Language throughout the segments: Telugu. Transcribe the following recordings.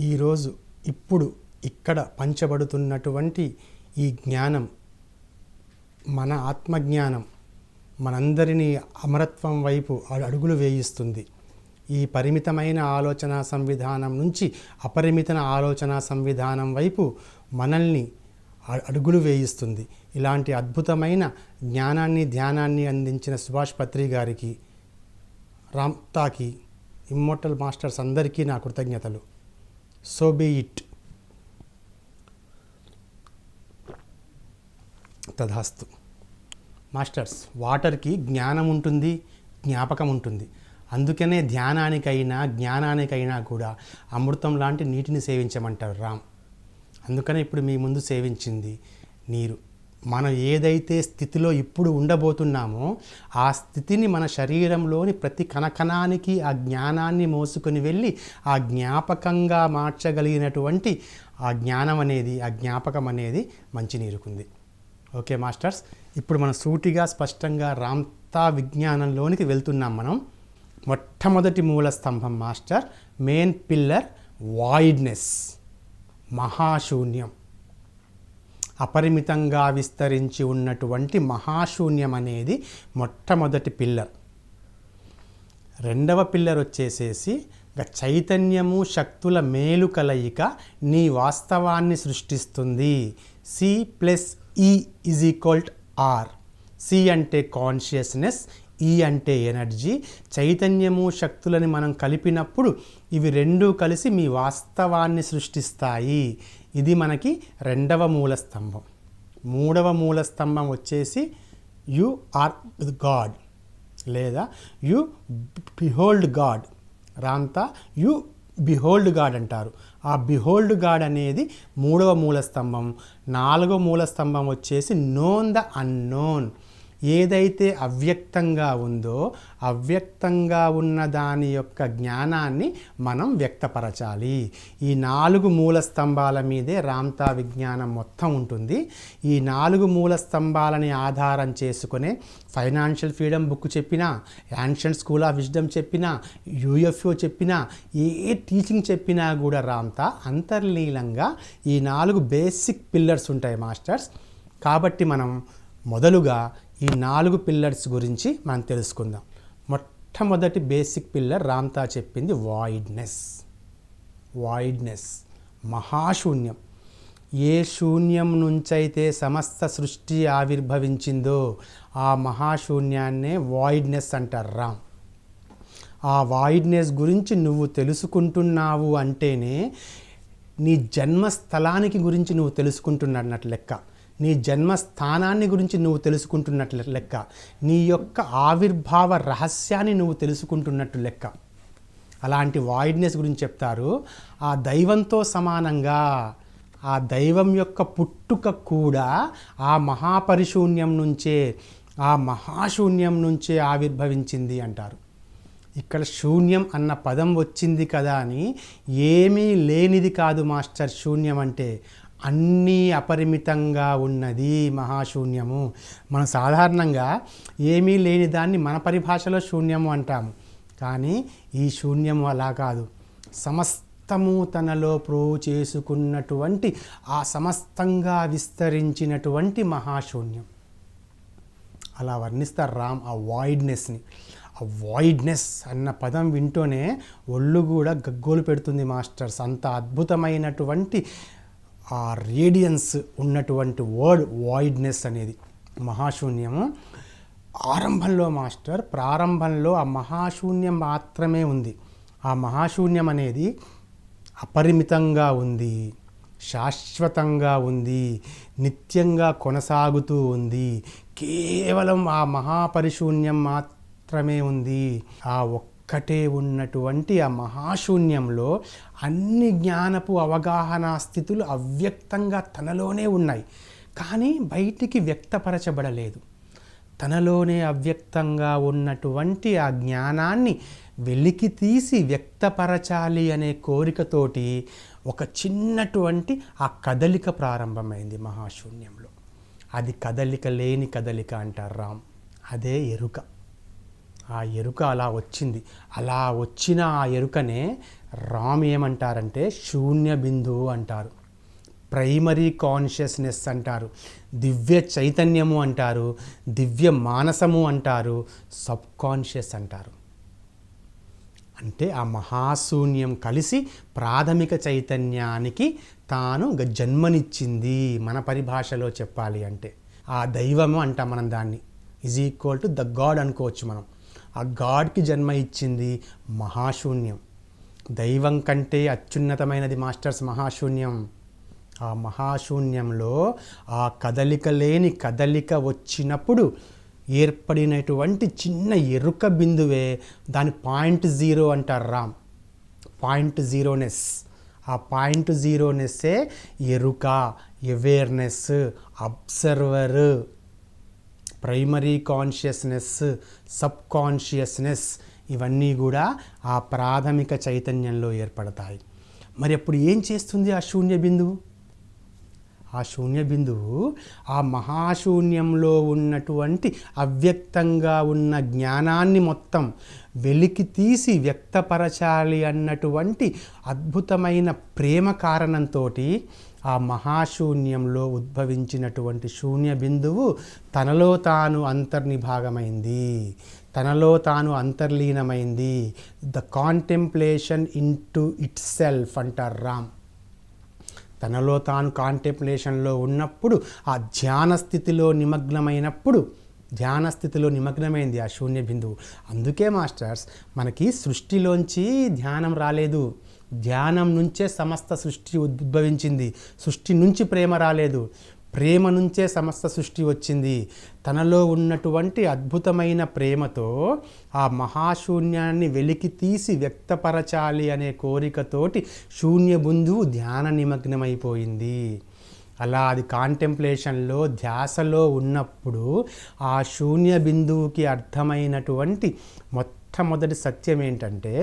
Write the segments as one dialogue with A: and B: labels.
A: ఈరోజు ఇప్పుడు ఇక్కడ పంచబడుతున్నటువంటి ఈ జ్ఞానం మన ఆత్మజ్ఞానం మనందరినీ అమరత్వం వైపు అడుగులు వేయిస్తుంది. ఈ పరిమితమైన ఆలోచన సంవిధానం నుంచి అపరిమిత ఆలోచన సంవిధానం వైపు మనల్ని అడుగులు వేయిస్తుంది. ఇలాంటి అద్భుతమైన జ్ఞానాన్ని ధ్యానాన్ని అందించిన సుభాష్ పత్రి గారికి రామ్తాకి ఇమ్మోటల్ మాస్టర్స్ అందరికీ నా కృతజ్ఞతలు. So be it. తథాస్తు మాస్టర్స్ వాటర్కి జ్ఞానం ఉంటుంది జ్ఞాపకం ఉంటుంది. అందుకనే ధ్యానానికైనా జ్ఞానానికైనా కూడా అమృతం లాంటి నీటిని సేవించమంటారు రామ్. అందుకనే ఇప్పుడు మీ ముందు సేవించింది నీరు. మనం ఏదైతే స్థితిలో ఇప్పుడు ఉండబోతున్నామో ఆ స్థితిని మన శరీరంలోని ప్రతి కణకణానికి ఆ జ్ఞానాన్ని మోసుకొని వెళ్ళి ఆ జ్ఞాపకంగా మార్చగలిగినటువంటి ఆ జ్ఞానం అనేది ఆ జ్ఞాపకం అనేది మంచినీరుకుంది. ఓకే మాస్టర్స్ ఇప్పుడు మనం సూటిగా స్పష్టంగా రాంతా విజ్ఞానంలోనికి వెళ్తున్నాం మనం. మొట్టమొదటి మూల స్తంభం మాస్టర్ మెయిన్ పిల్లర్ వాయిడ్నెస్ మహాశూన్యం. అపరిమితంగా విస్తరించి ఉన్నటువంటి మహాశూన్యం అనేది మొట్టమొదటి పిల్లర్. రెండవ పిల్లర్ వచ్చేసేసి చైతన్యము శక్తుల మేలు కలయిక నీ వాస్తవాన్ని సృష్టిస్తుంది. C plus E is equal R C అంటే కాన్షియస్నెస్ ఈ e అంటే ఎనర్జీ చైతన్యము శక్తులని మనం కలిపినప్పుడు ఇవి రెండూ కలిసి మీ వాస్తవాన్ని సృష్టిస్తాయి. ఇది మనకి రెండవ మూల స్తంభం. మూడవ మూల స్తంభం వచ్చేసి యు ఆర్ గాడ్ లేదా you behold God. Ramtha you behold God అంటారు. ఆ బిహోల్డ్ గాడ్ అనేది మూడవ మూల స్తంభం. నాలుగవ మూల స్తంభం వచ్చేసి నోన్ ద అన్నోన్. ఏదైతే అవ్యక్తంగా ఉందో అవ్యక్తంగా ఉన్న దాని యొక్క జ్ఞానాన్ని మనం వ్యక్తపరచాలి. ఈ నాలుగు మూల స్తంభాల మీదే రామ్తా విజ్ఞానం మొత్తం ఉంటుంది. ఈ నాలుగు మూల స్తంభాలని ఆధారం చేసుకునే ఫైనాన్షియల్ ఫ్రీడమ్ బుక్ చెప్పినా యాన్షియన్ స్కూల్ ఆఫ్ విజ్డమ్ చెప్పినా యూఎఫ్ఓ చెప్పినా ఏ టీచింగ్ చెప్పినా కూడా రామ్తా అంతర్లీనంగా ఈ నాలుగు బేసిక్ పిల్లర్స్ ఉంటాయి మాస్టర్స్. కాబట్టి మనం మొదలుగా ఈ నాలుగు పిల్లర్స్ గురించి మనం తెలుసుకుందాం. మొట్టమొదటి బేసిక్ పిల్లర్ రామ్తా చెప్పింది వాయిడ్నెస్. వాయిడ్నెస్ మహాశూన్యం. ఏ శూన్యం నుంచైతే సమస్త సృష్టి ఆవిర్భవించిందో ఆ మహాశూన్యాన్నే వాయిడ్నెస్ అంటారు రామ్. ఆ వాయిడ్నెస్ గురించి నువ్వు తెలుసుకుంటున్నావు అంటేనే నీ జన్మస్థలానికి గురించి నువ్వు తెలుసుకుంటున్నట్టు లెక్క. నీ జన్మస్థానాన్ని గురించి నువ్వు తెలుసుకుంటున్నట్లు లెక్క. నీ యొక్క ఆవిర్భావ రహస్యాన్ని నువ్వు తెలుసుకుంటున్నట్టు లెక్క. అలాంటి వాయిడ్నెస్ గురించి చెప్తారు. ఆ దైవంతో సమానంగా ఆ దైవం యొక్క పుట్టుక కూడా ఆ మహాపరిశూన్యం నుంచే ఆ మహాశూన్యం నుంచే ఆవిర్భవించింది అంటారు. ఇక్కడ శూన్యం అన్న పదం వచ్చింది కదా అని ఏమీ లేనిది కాదు మాస్టర్. శూన్యం అంటే అన్నీ అపరిమితంగా ఉన్నది మహాశూన్యము. మనం సాధారణంగా ఏమీ లేని దాన్ని మన పరిభాషలో శూన్యము అంటాము. కానీ ఈ శూన్యము అలా కాదు. సమస్తము తనలో ప్రోవ్ చేసుకున్నటువంటి ఆ సమస్తంగా విస్తరించినటువంటి మహాశూన్యం. అలా వర్ణిస్తారు రామ్ ఆ వాయిడ్నెస్ని ఆ వాయిడ్నెస్ అన్న పదం వింటూనే ఒళ్ళు కూడా గగ్గోలు పెడుతుంది మాస్టర్స్. అంత అద్భుతమైనటువంటి ఆ రేడియన్స్ ఉన్నటువంటి వర్డ్ వాయిడ్నెస్ అనేది. మహాశూన్యము. ఆరంభంలో మాస్టర్ ప్రారంభంలో ఆ మహాశూన్యం మాత్రమే ఉంది. ఆ మహాశూన్యం అనేది అపరిమితంగా ఉంది శాశ్వతంగా ఉంది నిత్యంగా కొనసాగుతూ ఉంది. కేవలం ఆ మహాపరిశూన్యం మాత్రమే ఉంది. ఆ ఒక్కటే ఉన్నటువంటి ఆ మహాశూన్యంలో అన్ని జ్ఞానపు అవగాహన స్థితులు అవ్యక్తంగా తనలోనే ఉన్నాయి. కానీ బయటికి వ్యక్తపరచబడలేదు. తనలోనే అవ్యక్తంగా ఉన్నటువంటి ఆ జ్ఞానాన్ని వెలికి తీసి వ్యక్తపరచాలి అనే కోరికతోటి ఒక చిన్నటువంటి ఆ కదలిక ప్రారంభమైంది మహాశూన్యంలో. అది కదలిక లేని కదలిక అంటారు రామ్. అదే ఎరుక. ఆ ఎరుక అలా వచ్చింది. అలా వచ్చిన ఆ ఎరుకనే రామ్ ఏమంటారంటే శూన్య బిందువు అంటారు. ప్రైమరీ కాన్షియస్నెస్ అంటారు. దివ్య చైతన్యము అంటారు. దివ్య మానసము అంటారు. సబ్ కాన్షియస్ అంటారు. అంటే ఆ మహాశూన్యం కలిసి ప్రాథమిక చైతన్యానికి తాను జన్మనిచ్చింది మన పరిభాషలో చెప్పాలి అంటే. ఆ దైవము అంటాం మనం దాన్ని. Is equal to the God అనుకోవచ్చు మనం. ఆ గాడ్కి జన్మ ఇచ్చింది మహాశూన్యం. దైవం కంటే అత్యున్నతమైనది మాస్టర్స్ మహాశూన్యం. ఆ మహాశూన్యంలో ఆ కదలిక లేని కదలిక వచ్చినప్పుడు ఏర్పడినటువంటి చిన్న ఎరుక బిందువే దాని పాయింట్ జీరో అంటారు రామ్. పాయింట్ జీరోనెస్. ఆ పాయింట్ జీరోనెస్సే ఎరుక awareness observer primary consciousness sub consciousness ఇవన్నీ కూడా ఆ ప్రాథమిక చైతన్యంలో ఏర్పడతాయి. మరి అప్పుడు ఏం చేస్తుంది ఆ శూన్య బిందువు? ఆ శూన్య బిందువు ఆ మహాశూన్యంలో ఉన్నటువంటి అవ్యక్తంగా ఉన్న జ్ఞానాన్ని మొత్తం వెలికి తీసి వ్యక్తపరచాలి అన్నటువంటి అద్భుతమైన ప్రేమ కారణంతో ఆ మహాశూన్యంలో ఉద్భవించినటువంటి శూన్య బిందువు తనలో తాను అంతర్నిభాగమైంది. తనలో తాను అంతర్లీనమైంది. The contemplation into itself అంటారు రామ్. తనలో తాను కాంటెంప్లేషన్లో ఉన్నప్పుడు ఆ ధ్యాన స్థితిలో నిమగ్నమైనప్పుడు ధ్యాన స్థితిలో నిమగ్నమైంది ఆ శూన్య బిందువు. అందుకే మాస్టర్స్ మనకి సృష్టిలోంచి ధ్యానం రాలేదు. ధ్యానం నుంచే సమస్త సృష్టి ఉద్భవించింది. సృష్టి నుంచి ప్రేమ రాలేదు. ప్రేమ నుంచే సమస్త సృష్టి వచ్చింది. తనలో ఉన్నటువంటి అద్భుతమైన ప్రేమతో ఆ మహాశూన్యాన్ని వెలికి తీసి వ్యక్తపరచాలి అనే కోరికతోటి శూన్య బిందువు ధ్యాన నిమగ్నమైపోయింది. అలా అది కాంటెంప్లేషన్లో ధ్యాసలో ఉన్నప్పుడు ఆ శూన్య బిందువుకి అర్థమైనటువంటి మొట్టమొదటి సత్యం ఏంటంటే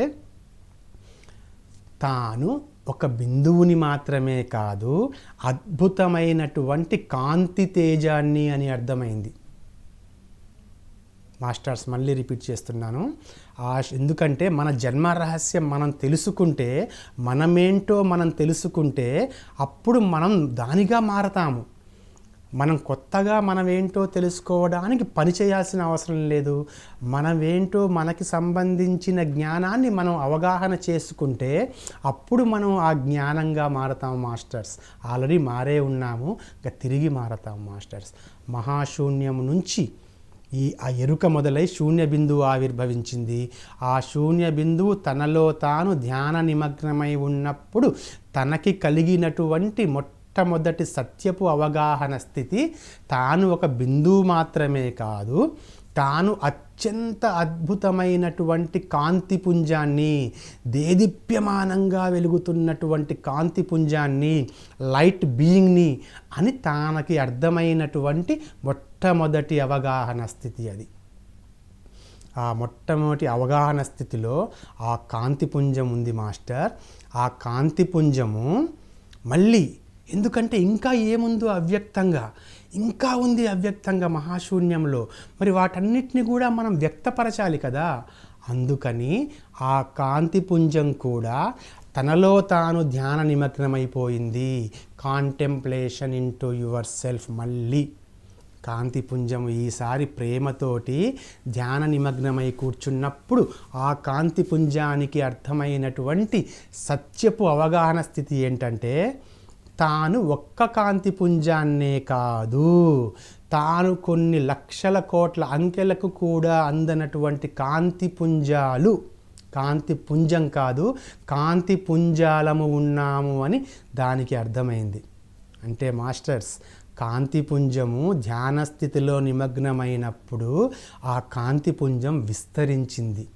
A: తాను ఒక బిందువుని మాత్రమే కాదు అద్భుతమైనటువంటి కాంతి తేజాన్ని అని అర్థమైంది. మాస్టర్స్ మళ్ళీ రిపీట్ చేస్తున్నాను. ఆ ఎందుకంటే మన జన్మ రహస్యం మనం తెలుసుకుంటే మనమేంటో మనం తెలుసుకుంటే అప్పుడు మనం దానిగా మారతాము. మనం కొత్తగా మనమేంటో తెలుసుకోవడానికి పని చేయాల్సిన అవసరం లేదు. మనమేంటో మనకి సంబంధించిన జ్ఞానాన్ని మనం అవగాహన చేసుకుంటే అప్పుడు మనం ఆ జ్ఞానంగా మారతాం మాస్టర్స్. ఆల్రెడీ మారే ఉన్నాము ఇంకా తిరిగి మారతాం మాస్టర్స్. మహాశూన్యం నుంచి ఈ ఆ ఎరుక మొదలై శూన్య బిందువు ఆవిర్భవించింది. ఆ శూన్య బిందువు తనలో తాను ధ్యాన నిమగ్నమై ఉన్నప్పుడు తనకి కలిగినటువంటి మొట్టమొదటి సత్యపు అవగాహన స్థితి తాను ఒక బిందువు మాత్రమే కాదు తాను అత్యంత అద్భుతమైనటువంటి కాంతి పుంజాన్ని దేదీప్యమానంగా వెలుగుతున్నటువంటి కాంతి పుంజాన్ని లైట్ బీయింగ్ని అని తానకి అర్థమైనటువంటి మొట్టమొదటి అవగాహన స్థితి అది. ఆ మొట్టమొదటి అవగాహన స్థితిలో ఆ కాంతిపుంజం ఉంది మాస్టర్. ఆ కాంతిపుంజము మళ్ళీ ఎందుకంటే ఇంకా ఏముందో అవ్యక్తంగా? ఇంకా ఉంది అవ్యక్తంగా మహాశూన్యంలో. మరి వాటన్నిటిని కూడా మనం వ్యక్తపరచాలి కదా? అందుకని ఆ కాంతిపుంజం కూడా తనలో తాను ధ్యాన నిమగ్నమైపోయింది. కాంటెంప్లేషన్ ఇంటూ యువర్ సెల్ఫ్ మళ్ళీ. కాంతిపుంజము ఈసారి ప్రేమతోటి ధ్యాన నిమగ్నమై కూర్చున్నప్పుడు ఆ కాంతిపుంజానికి అర్థమైనటువంటి సత్యపు అవగాహన స్థితి ఏంటంటే తాను ఒక్క కాంతిపుంజాన్నే కాదు తాను కొన్ని లక్షల కోట్ల అంకెలకు కూడా అందనటువంటి కాంతిపుంజాలు కాంతి పుంజం కాదు కాంతి పుంజాలము ఉన్నాము అని దానికి అర్థమైంది. అంటే మాస్టర్స్ కాంతిపుంజము ధ్యాన స్థితిలో నిమగ్నమైనప్పుడు ఆ కాంతిపుంజం విస్తరించింది.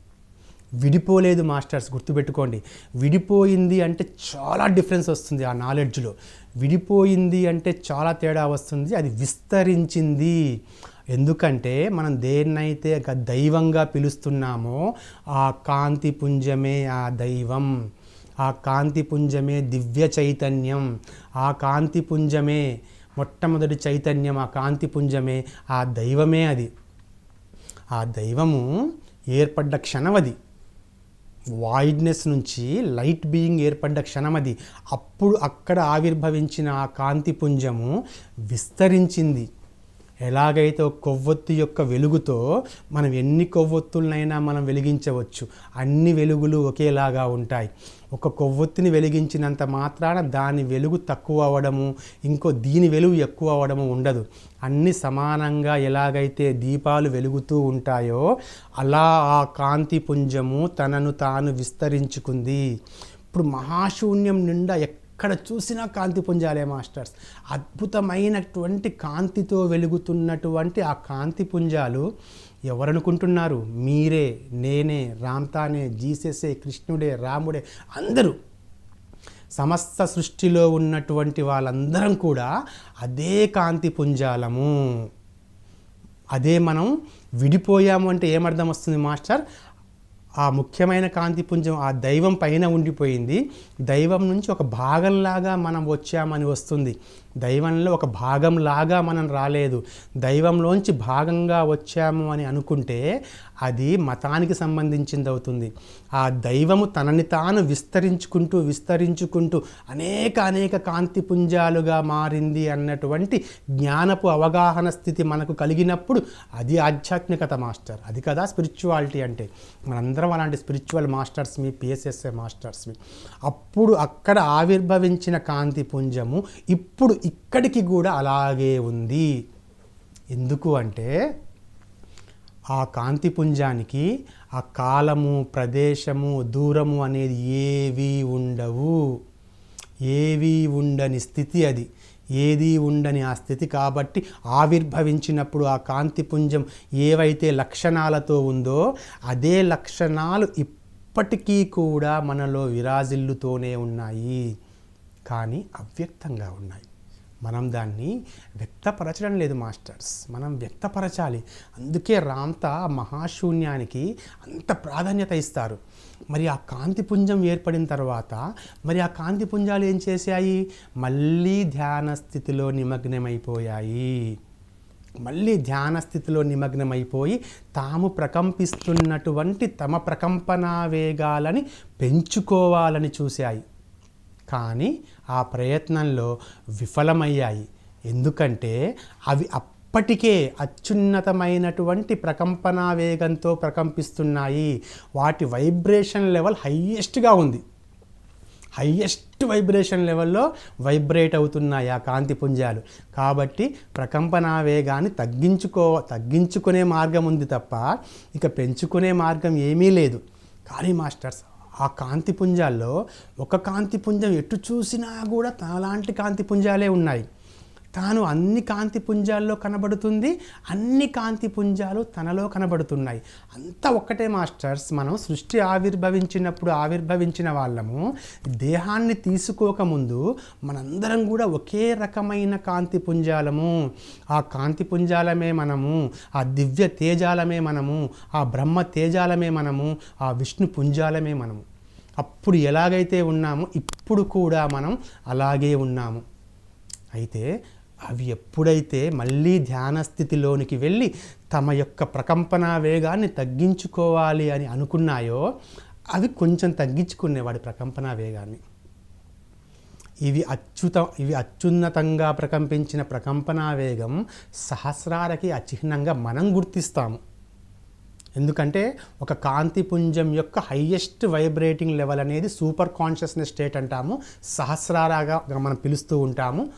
A: విడిపోలేదు మాస్టర్స్ గుర్తుపెట్టుకోండి. విడిపోయింది అంటే చాలా డిఫరెన్స్ వస్తుంది ఆ నాలెడ్జ్లో. విడిపోయింది అంటే చాలా తేడా వస్తుంది అది విస్తరించింది. ఎందుకంటే మనం దేన్నైతే దైవంగా పిలుస్తున్నామో ఆ కాంతి పుంజమే ఆ దైవం. ఆ కాంతి పుంజమే దివ్య చైతన్యం. ఆ కాంతి పుంజమే మొట్టమొదటి చైతన్యం ఆ కాంతి పుంజమే ఆ దైవమే అది. ఆ దైవము ఏర్పడ్డ క్షణమది వాయిడ్నెస్ నుంచి లైట్ బీయింగ్ ఏర్పడ్డ క్షణమది అప్పుడు అక్కడ ఆవిర్భవించిన ఆ కాంతి పుంజము విస్తరించింది. ఎలాగైతే కొవ్వొత్తి యొక్క వెలుగుతో మనం ఎన్ని కొవ్వొత్తులనైనా మనం వెలిగించవచ్చు. అన్ని వెలుగులు ఒకేలాగా ఉంటాయి. ఒక కొవ్వొత్తిని వెలిగించినంత మాత్రాన దాని వెలుగు తక్కువ అవ్వడము ఇంకో దీని వెలుగు ఎక్కువ అవ్వడము ఉండదు. అన్ని సమానంగా ఎలాగైతే దీపాలు వెలుగుతూ ఉంటాయో అలా ఆ కాంతి పుంజము తనను తాను విస్తరించుకుంది. ఇప్పుడు మహాశూన్యం నిండా ఎక్కడ చూసినా కాంతి పుంజాలే మాస్టర్స్. అద్భుతమైనటువంటి కాంతితో వెలుగుతున్నటువంటి ఆ కాంతి పుంజాలు ఎవరనుకుంటున్నారు? మీరే నేనే రామ్తానే జీససే కృష్ణుడే రాముడే అందరూ. సమస్త సృష్టిలో ఉన్నటువంటి వాళ్ళందరం కూడా అదే కాంతి పుంజాలము. అదే మనం విడిపోయాము అంటే ఏమర్థం వస్తుంది మాస్టర్? ఆ ముఖ్యమైన కాంతిపుంజం ఆ దైవం పైన ఉండిపోయింది. దైవం నుంచి ఒక భాగంలాగా మనం వచ్చామని వస్తుంది. దైవంలో ఒక భాగంలాగా మనం రాలేదు. దైవంలోంచి భాగంగా వచ్చాము అని అనుకుంటే అది మతానికి సంబంధించింది అవుతుంది. ఆ దైవము తనని తాను విస్తరించుకుంటూ విస్తరించుకుంటూ అనేక అనేక కాంతి పుంజాలుగా మారింది అన్నటువంటి జ్ఞానపు అవగాహన స్థితి మనకు కలిగినప్పుడు అది ఆధ్యాత్మికత మాస్టర్. అది కదా స్పిరిచువాలిటీ అంటే. మనందరం అలాంటి స్పిరిచువల్ మాస్టర్స్ మీ పిఎస్ఎస్ఏ మాస్టర్స్ మీ. అప్పుడు అక్కడ ఆవిర్భవించిన కాంతి పుంజము ఇప్పుడు ఇక్కడికి కూడా అలాగే ఉంది. ఎందుకు అంటే ఆ కాంతి పుంజానికి ఆ కాలము ప్రదేశము దూరము అనేది ఏవి ఉండవు. ఏవి ఉండని స్థితి అది. ఏది ఉండని ఆ స్థితి కాబట్టి ఆవిర్భవించినప్పుడు ఆ కాంతిపుంజం ఏవైతే లక్షణాలతో ఉందో అదే లక్షణాలు ఇప్పటికీ కూడా మనలో విరాజిల్లుతోనే ఉన్నాయి. కానీ అవ్యక్తంగా ఉన్నాయి. మనం దాన్ని వ్యక్తపరచడం లేదు మాస్టర్స్. మనం వ్యక్తపరచాలి. అందుకే రామ్త మహాశూన్యానికి అంత ప్రాధాన్యత ఇస్తారు. మరి ఆ కాంతిపుంజం ఏర్పడిన తర్వాత మరి ఆ కాంతిపుంజాలు ఏం చేశాయి? మళ్ళీ ధ్యాన స్థితిలో నిమగ్నమైపోయాయి. మళ్ళీ ధ్యాన స్థితిలో నిమగ్నమైపోయి తాము ప్రకంపిస్తున్నటువంటి తమ ప్రకంపనా వేగాలని పెంచుకోవాలని చూశాయి. కానీ ఆ ప్రయత్నంలో విఫలమయ్యాయి. ఎందుకంటే అవి అప్పటికే అత్యున్నతమైనటువంటి ప్రకంపనా వేగంతో ప్రకంపిస్తున్నాయి. వాటి వైబ్రేషన్ లెవెల్ హయ్యెస్ట్గా ఉంది. హయ్యెస్ట్ వైబ్రేషన్ లెవెల్లో వైబ్రేట్ అవుతున్నాయి ఆ కాంతి పుంజాలు. కాబట్టి ప్రకంపనా వేగాన్ని తగ్గించుకో తగ్గించుకునే మార్గం ఉంది తప్ప ఇక పెంచుకునే మార్గం ఏమీ లేదు. కానీ మాస్టర్స్ ఆ కాంతి పుంజాల్లో ఒక కాంతి పుంజం ఎటు చూసినా కూడా తనలాంటి కాంతి పుంజాలే ఉన్నాయి. తాను అన్ని కాంతి పుంజాల్లో కనబడుతుంది అన్ని కాంతి పుంజాలు తనలో కనబడుతున్నాయి. అంతా ఒక్కటే మాస్టర్స్ మనం సృష్టి ఆవిర్భవించినప్పుడు ఆవిర్భవించిన వాళ్ళము. దేహాన్ని తీసుకోకముందు మనందరం కూడా ఒకే రకమైన కాంతి పుంజాలము. ఆ కాంతి పుంజాలమే మనము ఆ దివ్య తేజాలమే మనము ఆ బ్రహ్మ తేజాలమే మనము ఆ విష్ణు పుంజాలమే మనము. అప్పుడు ఎలాగైతే ఉన్నామో ఇప్పుడు కూడా మనం అలాగే ఉన్నాము. అయితే అవి ఎప్పుడైతే మళ్ళీ ధ్యాన స్థితిలోనికి వెళ్ళి తమ యొక్క ప్రకంపన వేగాన్ని తగ్గించుకోవాలి అని అనుకున్నాయో అవి కొంచెం తగ్గించుకునే వాడి ప్రకంపన వేగాన్ని. ఇవి అత్యుత ఇవి అత్యున్నతంగా ప్రకంపించిన ప్రకంపనా వేగం సహస్రాలకి అచిహ్నంగా మనం గుర్తిస్తాము. ఎందుకంటే ఒక కాంతి పుంజం యొక్క హయ్యెస్ట్ వైబ్రేటింగ్ లెవెల్ అనేది సూపర్ కాన్షియస్నెస్ స్టేట్ అంటాము. సహస్రారాగా మనం పిలుస్తూ ఉంటాము.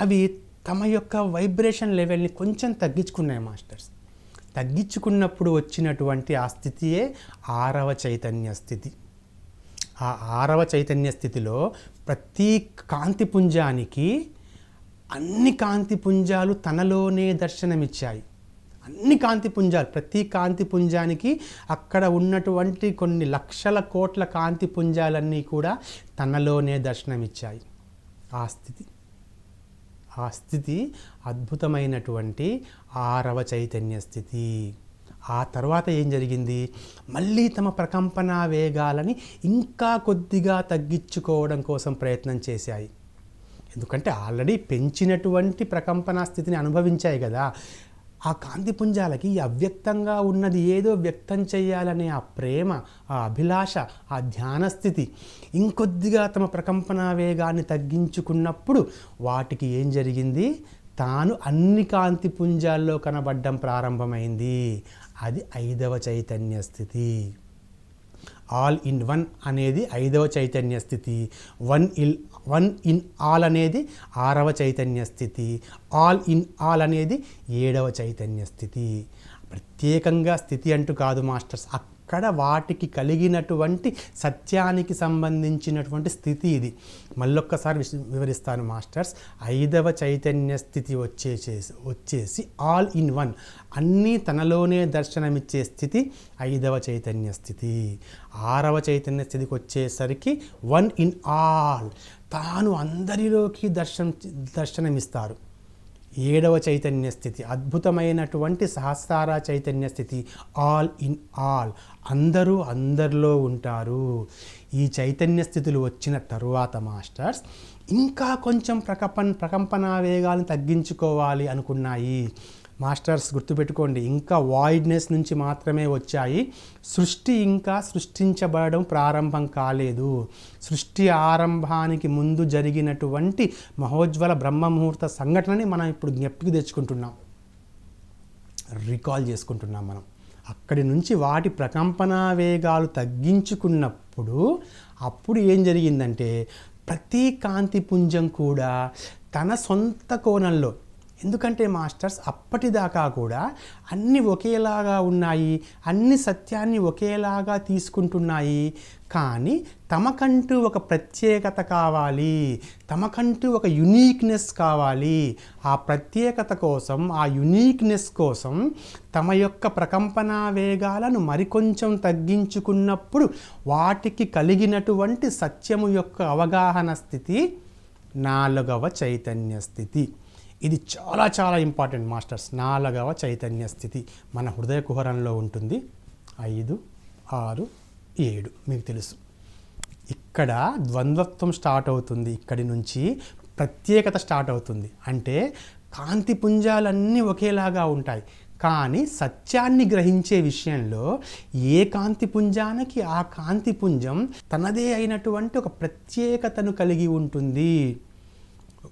A: అవి తమ యొక్క వైబ్రేషన్ లెవెల్ని కొంచెం తగ్గించుకున్నాయి మాస్టర్స్. తగ్గించుకున్నప్పుడు వచ్చినటువంటి ఆ స్థితియే ఆరవ చైతన్య స్థితి. ఆ ఆరవ చైతన్య స్థితిలో ప్రతి కాంతి పుంజానికి అన్ని కాంతి పుంజాలు తనలోనే దర్శనమిచ్చాయి. అన్ని కాంతి పుంజాలు ప్రతి కాంతి పుంజానికి అక్కడ ఉన్నటువంటి కొన్ని లక్షల కోట్ల కాంతి పుంజాలన్నీ కూడా తనలోనే దర్శనమిచ్చాయి. ఆ స్థితి. ఆ స్థితి అద్భుతమైనటువంటి ఆరవ చైతన్య స్థితి. ఆ తర్వాత ఏం జరిగింది? మళ్ళీ తమ ప్రకంపన వేగాలని ఇంకా కొద్దిగా తగ్గించుకోవడం కోసం ప్రయత్నం చేశాయి. ఎందుకంటే ఆల్రెడీ పెంచినటువంటి ప్రకంపన స్థితిని అనుభవించాయి కదా. ఆ కాంతి పుంజాలకి అవ్యక్తంగా ఉన్నది ఏదో వ్యక్తం చేయాలనే ఆ ప్రేమ ఆ అభిలాష ఆ ధ్యాన స్థితి ఇంకొద్దిగా తమ ప్రకంపన వేగాన్ని తగ్గించుకున్నప్పుడు వాటికి ఏం జరిగింది? తాను అన్ని కాంతి పుంజాల్లో కనబడ్డం ప్రారంభమైంది. అది ఐదవ చైతన్య స్థితి. ఆల్ ఇన్ వన్ అనేది ఐదవ చైతన్య స్థితి. One ill one in all అనేది ఆరవ చైతన్య స్థితి. ఆల్ ఇన్ ఆల్ అనేది ఏడవ చైతన్య స్థితి. ప్రత్యేకంగా స్థితి అంటూ కాదు మాస్టర్స్ అక్కడ వాటికి కలిగినటువంటి సత్యానికి సంబంధించినటువంటి స్థితి ఇది. మళ్ళొక్కసారి వివరిస్తాను మాస్టర్స్. ఐదవ చైతన్య స్థితి వచ్చేసేసి వచ్చేసి ఆల్ ఇన్ వన్. అన్నీ తనలోనే దర్శనమిచ్చే స్థితి ఐదవ చైతన్య స్థితి. ఆరవ చైతన్య స్థితికి వచ్చేసరికి వన్ ఇన్ ఆల్. తాను అందరిలోకి దర్శనం దర్శనమిస్తారు. ఏడవ చైతన్య స్థితి అద్భుతమైనటువంటి సహస్రార చైతన్య స్థితి ఆల్ ఇన్ ఆల్ అందరూ అందరిలో ఉంటారు. ఈ చైతన్య స్థితులు వచ్చిన తరువాత మాస్టర్స్ ఇంకా కొంచెం ప్రకంపన ప్రకంపన వేగాలను తగ్గించుకోవాలి అనుకున్నాయి. మాస్టర్స్ గుర్తుపెట్టుకోండి ఇంకా వాయిడ్నెస్ నుంచి మాత్రమే వచ్చాయి. సృష్టి ఇంకా సృష్టించబడడం ప్రారంభం కాలేదు. సృష్టి ఆరంభానికి ముందు జరిగినటువంటి మహోజ్వల బ్రహ్మముహూర్త సంఘటనని మనం ఇప్పుడు జ్ఞప్తికి తెచ్చుకుంటున్నాం. రికాల్ చేసుకుంటున్నాం మనం. అక్కడి నుంచి వాటి ప్రకంపన వేగాలు తగ్గించుకున్నప్పుడు అప్పుడు ఏం జరిగిందంటే ప్రతి కాంతి పుంజం కూడా తన సొంత కోణంలో ఎందుకంటే మాస్టర్స్ అప్పటిదాకా కూడా అన్నీ ఒకేలాగా ఉన్నాయి అన్ని సత్యాన్ని ఒకేలాగా తీసుకుంటున్నాయి. కానీ తమకంటూ ఒక ప్రత్యేకత కావాలి తమకంటూ ఒక యునీక్నెస్ కావాలి. ఆ ప్రత్యేకత కోసం ఆ యునీక్నెస్ కోసం తమ యొక్క ప్రకంపన వేగాలను మరికొంచెం తగ్గించుకున్నప్పుడు వాటికి కలిగినటువంటి సత్యము యొక్క అవగాహన స్థితి నాలుగవ చైతన్య స్థితి. ఇది చాలా చాలా ఇంపార్టెంట్ మాస్టర్స్ నాలుగవ చైతన్య స్థితి మన హృదయ కుహరంలో ఉంటుంది. ఐదు ఆరు ఏడు. మీకు తెలుసు. ఇక్కడ ద్వంద్వత్వం స్టార్ట్ అవుతుంది. ఇక్కడి నుంచి ప్రత్యేకత స్టార్ట్ అవుతుంది. అంటే కాంతి పుంజాలన్నీ ఒకేలాగా ఉంటాయి. కానీ సత్యాన్ని గ్రహించే విషయంలో ఏ కాంతి పుంజానికి ఆ కాంతి పుంజం తనదే అయినటువంటి ఒక ప్రత్యేకతను కలిగి ఉంటుంది.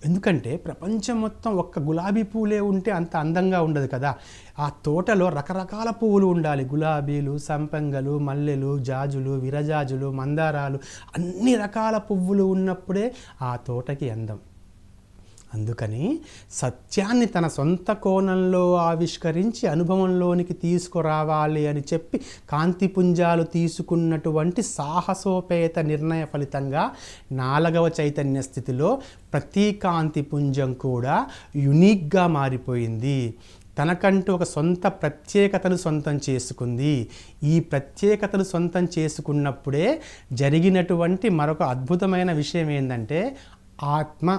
A: ఎందుకంటే ప్రపంచం మొత్తం ఒక్క గులాబీ పూలే ఉంటే అంత అందంగా ఉండదు కదా. ఆ తోటలో రకరకాల పువ్వులు ఉండాలి. గులాబీలు సంపంగలు మల్లెలు జాజులు విరజాజులు మందారాలు అన్ని రకాల పువ్వులు ఉన్నప్పుడే ఆ తోటకి అందం. అందుకని సత్యాన్ని తన సొంత కోణంలో ఆవిష్కరించి అనుభవంలోనికి తీసుకురావాలి అని చెప్పి కాంతిపుంజాలు తీసుకున్నటువంటి సాహసోపేత నిర్ణయ ఫలితంగా నాలుగవ చైతన్య స్థితిలో ప్రతి కాంతిపుంజం కూడా యునిక్గా మారిపోయింది. తనకంటూ ఒక సొంత ప్రత్యేకతను సొంతం చేసుకుంది. ఈ ప్రత్యేకతను సొంతం చేసుకున్నప్పుడే జరిగినటువంటి మరొక అద్భుతమైన విషయం ఏంటంటే ఆత్మ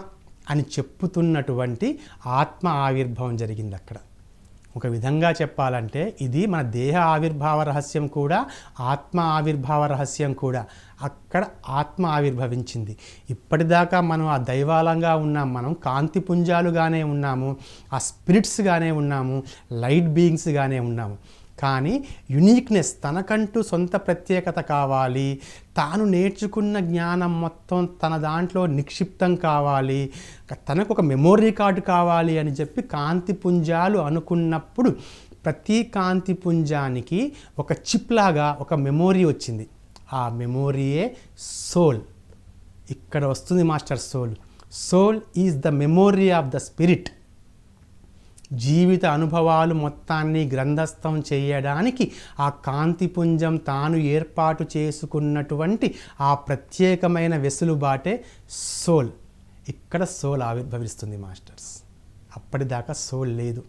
A: అని చెప్పుతున్నటువంటి ఆత్మ ఆవిర్భావం జరిగింది అక్కడ. ఒక విధంగా చెప్పాలంటే ఇది మన దేహ ఆవిర్భావ రహస్యం కూడా ఆత్మ ఆవిర్భావ రహస్యం కూడా అక్కడ ఆత్మ ఆవిర్భవించింది. ఇప్పటిదాకా మనం ఆ దైవాలంగా ఉన్నాం మనం కాంతి పుంజాలుగానే ఉన్నాము ఆ స్పిరిట్స్గానే ఉన్నాము లైట్ బీయింగ్స్గానే ఉన్నాము. కానీ యునీక్నెస్ తనకంటూ సొంత ప్రత్యేకత కావాలి. తాను నేర్చుకున్న జ్ఞానం మొత్తం తన దాంట్లో నిక్షిప్తం కావాలి. తనకు ఒక మెమొరీ కార్డు కావాలి అని చెప్పి కాంతి పుంజాలు అనుకున్నప్పుడు ప్రతి కాంతి పుంజానికి ఒక చిప్ లాగా ఒక మెమోరీ వచ్చింది. ఆ మెమోరీయే సోల్ ఇక్కడ వస్తుంది master soul soul is the memory of the spirit జీవిత అనుభవాలు మొత్తాన్ని గ్రంథస్థం చేయడానికి ఆ కాంతిపుంజం తాను ఏర్పాటు చేసుకున్నటువంటి ఆ ప్రత్యేకమైన వెసులుబాటే సోల్. ఇక్కడ సోల్ ఆవిర్భవిస్తుంది మాస్టర్స్. అప్పటిదాకా సోల్ లేదు.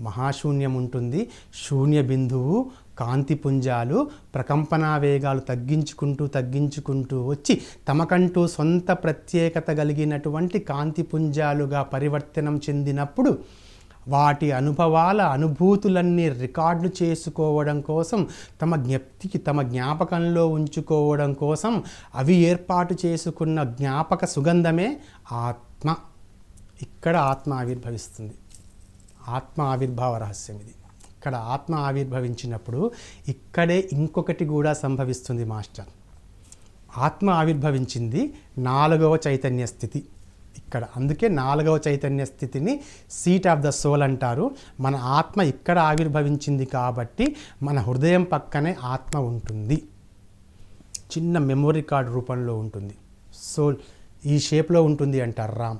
A: మహాశూన్యం ఉంటుంది. శూన్య బిందువు కాంతి పుంజాలు ప్రకంపనా వేగాలు తగ్గించుకుంటూ తగ్గించుకుంటూ వచ్చి తమకంటూ సొంత ప్రత్యేకత కలిగినటువంటి కాంతి పుంజాలుగా పరివర్తనం చెందినప్పుడు వాటి అనుభవాల అనుభూతులన్నీ రికార్డు చేసుకోవడం కోసం తమ జ్ఞప్తికి తమ జ్ఞాపకంలో ఉంచుకోవడం కోసం అవి ఏర్పాటు చేసుకున్న జ్ఞాపక సుగంధమే ఆత్మ. ఇక్కడ ఆత్మ ఆవిర్భవిస్తుంది. ఆత్మ ఆవిర్భావ రహస్యం ఇది. ఇక్కడ ఆత్మ ఆవిర్భవించినప్పుడు ఇక్కడే ఇంకొకటి కూడా సంభవిస్తుంది మాస్టర్. ఆత్మ ఆవిర్భవించింది నాలుగవ చైతన్య స్థితి. ఇక్కడ. అందుకే నాలుగవ చైతన్య స్థితిని సీట్ ఆఫ్ ద సోల్ అంటారు. మన ఆత్మ ఇక్కడ ఆవిర్భవించింది కాబట్టి మన హృదయం పక్కనే ఆత్మ ఉంటుంది. చిన్న మెమొరీ కార్డ్ రూపంలో ఉంటుంది. సోల్ ఈ షేప్లో ఉంటుంది అంటారు రామ్.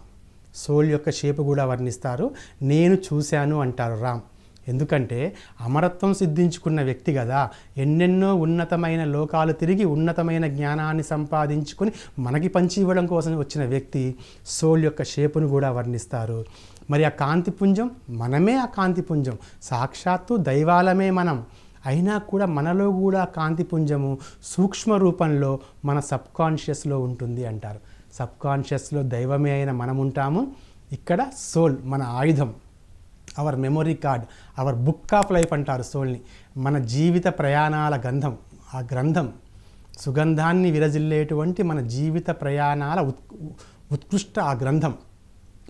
A: సోల్ యొక్క షేప్ కూడా వర్ణిస్తారు. నేను చూశాను అంటారు రామ్. ఎందుకంటే అమరత్వం సిద్ధించుకున్న వ్యక్తి కదా. ఎన్నెన్నో ఉన్నతమైన లోకాలు తిరిగి ఉన్నతమైన జ్ఞానాన్ని సంపాదించుకొని మనకి పంచి ఇవ్వడం కోసం వచ్చిన వ్యక్తి సోల్ యొక్క షేపును కూడా వర్ణిస్తారు. మరి ఆ కాంతిపుంజం మనమే ఆ కాంతిపుంజం సాక్షాత్తు దైవాలమే మనం. అయినా కూడా మనలో కూడా కాంతిపుంజము సూక్ష్మ రూపంలో మన సబ్కాన్షియస్లో ఉంటుంది అంటారు. సబ్కాన్షియస్లో దైవమే అయిన మనం ఉంటాము ఇక్కడ సోల్ మన ఆయుధం. Our memory card our book of life అంటారు సోల్ని. మన జీవిత ప్రయాణాల గంధం ఆ గ్రంథం సుగంధాన్ని విరజిల్లేటువంటి మన జీవిత ప్రయాణాల ఉత్ ఉత్కృష్ట ఆ గ్రంథం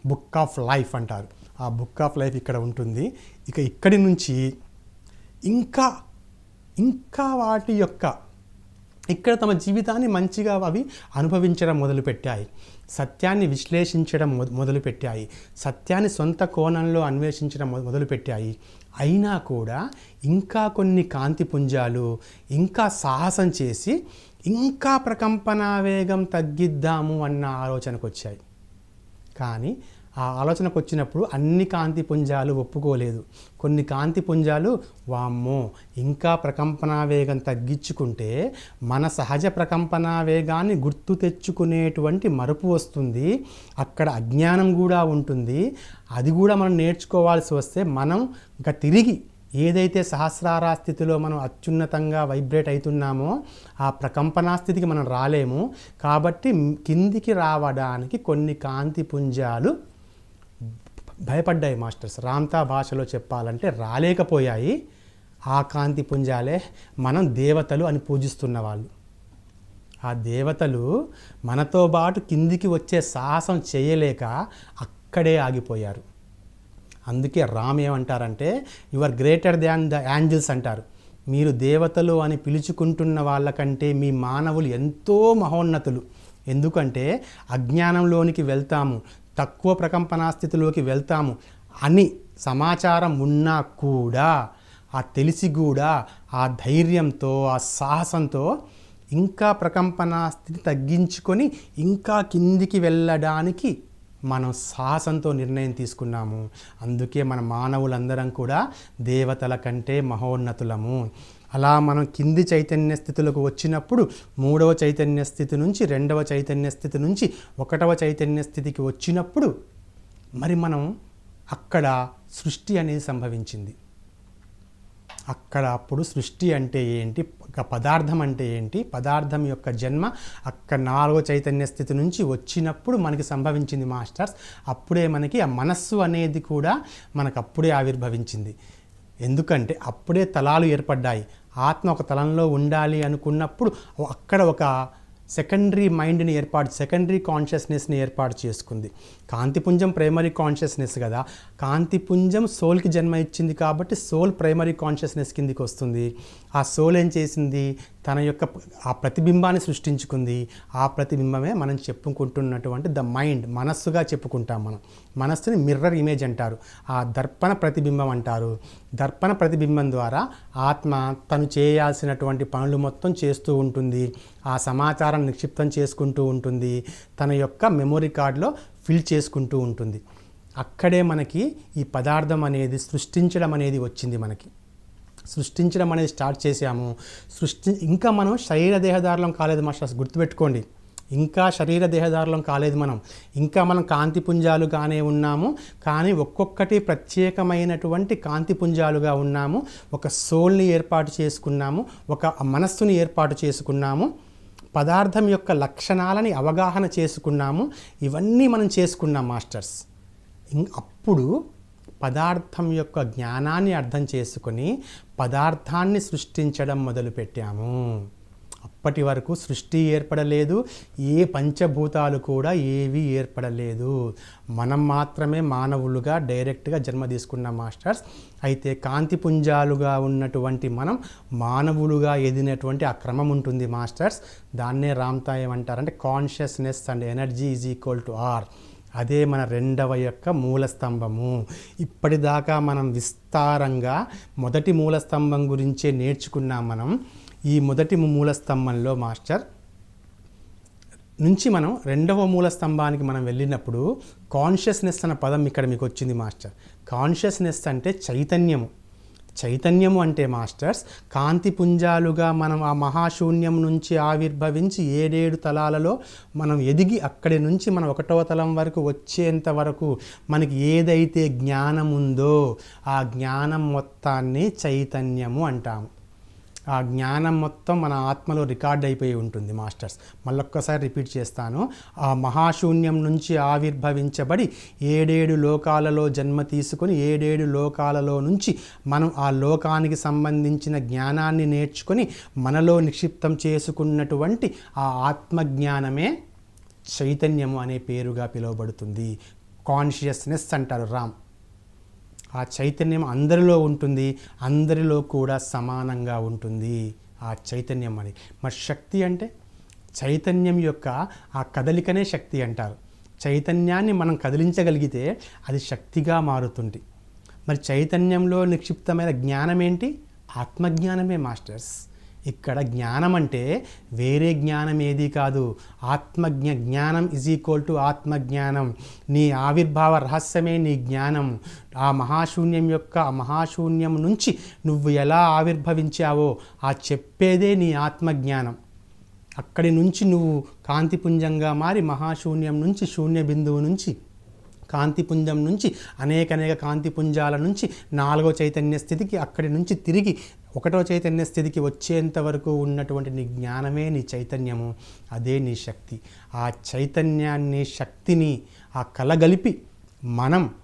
A: బుక్ ఆఫ్ లైఫ్ అంటారు. ఆ బుక్ ఆఫ్ లైఫ్ ఇక్కడ ఉంటుంది. ఇక ఇక్కడి నుంచి ఇంకా ఇంకా వాటి యొక్క ఇక్కడ తమ జీవితాన్ని మంచిగా అవి అనుభవించడం మొదలుపెట్టాయి. సత్యాన్ని విశ్లేషించడం మొదలుపెట్టాయి. సత్యాన్ని సొంత కోణంలో అన్వేషించడం మొదలుపెట్టాయి. అయినా కూడా ఇంకా కొన్ని కాంతి పుంజాలు ఇంకా సాహసం చేసి ఇంకా ప్రకంపన వేగం తగ్గిద్దాము అన్న ఆలోచనకు వచ్చాయి కానీ ఆ ఆలోచనకు వచ్చినప్పుడు అన్ని కాంతి పుంజాలు ఒప్పుకోలేదు. కొన్ని కాంతి పుంజాలు వామ్మో ఇంకా ప్రకంపనా వేగం తగ్గించుకుంటే మన సహజ ప్రకంపనా వేగాన్ని గుర్తు తెచ్చుకునేటువంటి మరుపు వస్తుంది. అక్కడ అజ్ఞానం కూడా ఉంటుంది. అది కూడా మనం నేర్చుకోవాల్సి వస్తే మనం ఇంకా తిరిగి ఏదైతే సహస్రారా స్థితిలో మనం అత్యున్నతంగా వైబ్రేట్ అవుతున్నామో ఆ ప్రకంపనా స్థితికి మనం రాలేము. కాబట్టి కిందికి రావడానికి కొన్ని కాంతి పుంజాలు భయపడ్డాయి మాస్టర్స్. రాంతా భాషలో చెప్పాలంటే రాలేకపోయాయి. ఆ కాంతి పుంజాలే మనం దేవతలు అని పూజిస్తున్న వాళ్ళు. ఆ దేవతలు మనతో పాటు కిందికి వచ్చే సాహసం చేయలేక అక్కడే ఆగిపోయారు. అందుకే రామ్ ఏమంటారంటే your greater than the angels అంటారు. మీరు దేవతలు అని పిలుచుకుంటున్న వాళ్ళకంటే మీ మానవులు ఎంతో మహోన్నతులు. ఎందుకంటే అజ్ఞానంలోనికి వెళ్తాము. తక్కువ ప్రకంపనా స్థితిలోకి వెళ్తాము అని సమాచారం ఉన్నా కూడా ఆ తెలిసి కూడా ఆ ధైర్యంతో ఆ సాహసంతో ఇంకా ప్రకంపన స్థితి తగ్గించుకొని ఇంకా కిందికి వెళ్ళడానికి మనం సాహసంతో నిర్ణయం తీసుకున్నాము. అందుకే మన మానవులందరం కూడా దేవతల కంటే మహోన్నతులము. అలా మనం కింది చైతన్య స్థితులకు వచ్చినప్పుడు మూడవ చైతన్య స్థితి నుంచి రెండవ చైతన్య స్థితి నుంచి ఒకటవ చైతన్య స్థితికి వచ్చినప్పుడు మరి మనం అక్కడ సృష్టి అనేది సంభవించింది. అక్కడ అప్పుడు సృష్టి అంటే ఏంటి? ఒక పదార్థం అంటే ఏంటి? పదార్థం యొక్క జన్మ అక్కడ నాలుగో చైతన్య స్థితి నుంచి వచ్చినప్పుడు మనకి సంభవించింది మాస్టర్స్. అప్పుడే మనకి ఆ మనస్సు అనేది కూడా మనకు అప్పుడే ఆవిర్భవించింది. ఎందుకంటే అప్పుడే తలాలు ఏర్పడ్డాయి. ఆత్మ ఒక తలంలో ఉండాలి అనుకున్నప్పుడు అక్కడ ఒక సెకండరీ మైండ్ని ఏర్పాటు సెకండరీ కాన్షియస్నెస్ని ఏర్పాటు చేసుకుంది. కాంతిపుంజం ప్రైమరీ కాన్షియస్నెస్ కదా. కాంతిపుంజం సోల్కి జన్మ ఇచ్చింది కాబట్టి సోల్ ప్రైమరీ కాన్షియస్నెస్ కిందికి వస్తుంది. ఆ సోల్ ఏం చేసింది? తన యొక్క ఆ ప్రతిబింబాన్ని సృష్టించుకుంది. ఆ ప్రతిబింబమే మనం చెప్పుకుంటున్నటువంటి ద మైండ్ మనస్సుగా చెప్పుకుంటాం మనం. మనస్సుని మిర్రర్ ఇమేజ్ అంటారు. ఆ దర్పణ ప్రతిబింబం అంటారు. దర్పణ ప్రతిబింబం ద్వారా ఆత్మ తను చేయాల్సినటువంటి పనులు మొత్తం చేస్తూ ఉంటుంది. ఆ సమాచారం నిక్షిప్తం చేసుకుంటూ ఉంటుంది. తన యొక్క మెమొరీ కార్డులో ఫిల్ చేసుకుంటూ ఉంటుంది. అక్కడే మనకి ఈ పదార్థం అనేది సృష్టించడం అనేది వచ్చింది మనకి. సృష్టించడం అనేది స్టార్ట్ చేసాము సృష్టి ఇంకా మనం శరీర దేహదారులం కాలేదు మాస్టర్స్ గుర్తుపెట్టుకోండి. ఇంకా శరీర దేహదారులం కాలేదు మనం. ఇంకా మనం కాంతి పుంజాలుగానే ఉన్నాము. కానీ ఒక్కొక్కటి ప్రత్యేకమైనటువంటి కాంతి పుంజాలుగా ఉన్నాము. ఒక సోల్ని ఏర్పాటు చేసుకున్నాము. ఒక మనస్సుని ఏర్పాటు చేసుకున్నాము. పదార్థం యొక్క లక్షణాలని అవగాహన చేసుకున్నాము. ఇవన్నీ మనం చేసుకున్నాం మాస్టర్స్. ఇం- అప్పుడు పదార్థం యొక్క జ్ఞానాన్ని అర్థం చేసుకొని పదార్థాన్ని సృష్టించడం మొదలుపెట్టాము. అప్పటి వరకు సృష్టి ఏర్పడలేదు ఏ పంచభూతాలు కూడా ఏవి ఏర్పడలేదు. మనం మాత్రమే మానవులుగా డైరెక్ట్గా జన్మ తీసుకున్న మాస్టర్స్. అయితే కాంతిపుంజాలుగా ఉన్నటువంటి మనం మానవులుగా ఎదిగినటువంటి ఆ క్రమం ఉంటుంది మాస్టర్స్. దాన్నే రామ్తా అంటారంటే consciousness and energy is equal to R. అదే మన రెండవ యొక్క మూల స్తంభము. ఇప్పటిదాకా మనం విస్తారంగా మొదటి మూల స్తంభం గురించే నేర్చుకున్నాం మనం. ఈ మొదటి మూల స్తంభంలో మాస్టర్ నుంచి మనం రెండవ మూల స్తంభానికి మనం వెళ్ళినప్పుడు కాన్షియస్నెస్ అన్న పదం ఇక్కడ మీకు వచ్చింది మాస్టర్. కాన్షియస్నెస్ అంటే చైతన్యము. చైతన్యము అంటే మాస్టర్స్ కాంతి పుంజాలుగా మనం ఆ మహాశూన్యం నుంచి ఆవిర్భవించి ఏడేడు తలాలలో మనం ఎదిగి అక్కడి నుంచి మనం ఒకటవ తలం వరకు వచ్చేంత వరకు మనకి ఏదైతే జ్ఞానం ఉందో ఆ జ్ఞానం మొత్తాన్ని చైతన్యము అంటాము. ఆ జ్ఞానం మొత్తం మన ఆత్మలో రికార్డ్ అయిపోయి ఉంటుంది మాస్టర్స్. మళ్ళొక్కసారి రిపీట్ చేస్తాను. ఆ మహాశూన్యం నుంచి ఆవిర్భవించబడి ఏడేడు లోకాలలో జన్మ తీసుకొని ఏడేడు లోకాలలో నుంచి మనం ఆ లోకానికి సంబంధించిన జ్ఞానాన్ని నేర్చుకొని మనలో నిక్షిప్తం చేసుకున్నటువంటి ఆ ఆత్మజ్ఞానమే చైతన్యము అనే పేరుగా పిలువబడుతుంది. కాన్షియస్నెస్ అంటారు రామ్. ఆ చైతన్యం అందరిలో ఉంటుంది అందరిలో కూడా సమానంగా ఉంటుంది ఆ చైతన్యం అని. మరి శక్తి అంటే? చైతన్యం యొక్క ఆ కదలికనే శక్తి అంటారు. చైతన్యాన్ని మనం కదిలించగలిగితే అది శక్తిగా మారుతుంది మరి చైతన్యంలో నిక్షిప్తమైన జ్ఞానం ఏంటి ఆత్మజ్ఞానమే మాస్టర్స్. ఇక్కడ జ్ఞానం అంటే వేరే జ్ఞానం ఏది కాదు. ఆత్మజ్ఞ జ్ఞానం ఈజ్ ఈక్వల్ టు ఆత్మజ్ఞానం. నీ ఆవిర్భావ రహస్యమే నీ జ్ఞానం. ఆ మహాశూన్యం యొక్క ఆ మహాశూన్యం నుంచి నువ్వు ఎలా ఆవిర్భవించావో ఆ చెప్పేదే నీ ఆత్మజ్ఞానం. అక్కడి నుంచి నువ్వు కాంతిపుంజంగా మారి మహాశూన్యం నుంచి శూన్య బిందువు నుంచి కాంతిపుంజం నుంచి అనేక అనేక కాంతిపుంజాల నుంచి నాలుగో చైతన్య స్థితికి అక్కడి నుంచి తిరిగి ఒకటో చైతన్య స్థితికి వచ్చేంత వరకు ఉన్నటువంటి నీ జ్ఞానమే నీ చైతన్యము అదే నీ శక్తి. ఆ చైతన్యాన్ని శక్తిని ఆ కలగలిపి మనం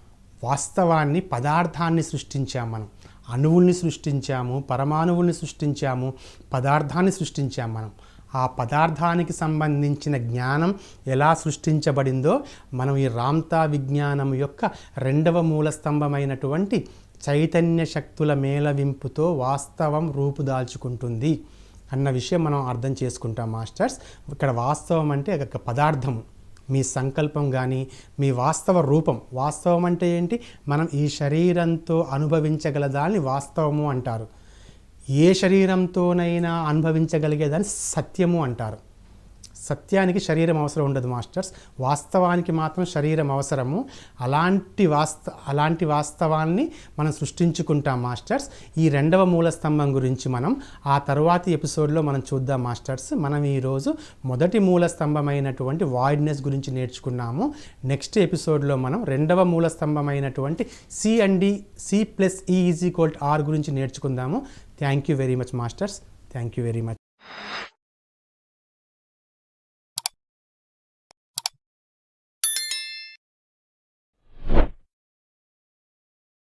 A: వాస్తవాన్ని పదార్థాన్ని సృష్టించాం మనం. అణువుల్ని సృష్టించాము పరమాణువుల్ని సృష్టించాము పదార్థాన్ని సృష్టించాం మనం. ఆ పదార్థానికి సంబంధించిన జ్ఞానం ఎలా సృష్టించబడిందో మనం ఈ రామ్తా విజ్ఞానం యొక్క రెండవ మూల స్తంభమైనటువంటి చైతన్య శక్తుల మేళవింపుతో వాస్తవం రూపుదాల్చుకుంటుంది అన్న విషయం మనం అర్థం చేసుకుంటాం మాస్టర్స్. ఇక్కడ వాస్తవం అంటే ఒక పదార్థము. మీ సంకల్పం కానీ మీ వాస్తవ రూపం. వాస్తవం అంటే ఏంటి? మనం ఈ శరీరంతో అనుభవించగల దాన్ని వాస్తవము అంటారు. ఏ శరీరంతోనైనా అనుభవించగలిగేదాన్ని సత్యము అంటారు. సత్యానికి శరీరం అవసరం ఉండదు మాస్టర్స్. వాస్తవానికి మాత్రం శరీరం అవసరము. అలాంటి వాస్త అలాంటి వాస్తవాన్ని మనం సృష్టించుకుంటాం మాస్టర్స్. ఈ రెండవ మూల స్తంభం గురించి మనం ఆ తర్వాతి ఎపిసోడ్లో మనం చూద్దాం మాస్టర్స్. మనం ఈరోజు మొదటి మూల స్తంభమైనటువంటి వాయిడ్నెస్ గురించి నేర్చుకున్నాము. నెక్స్ట్ ఎపిసోడ్లో మనం రెండవ మూల స్తంభమైనటువంటి C and D C plus E is equal R గురించి నేర్చుకుందాము. Thank you very much masters. Thank you very much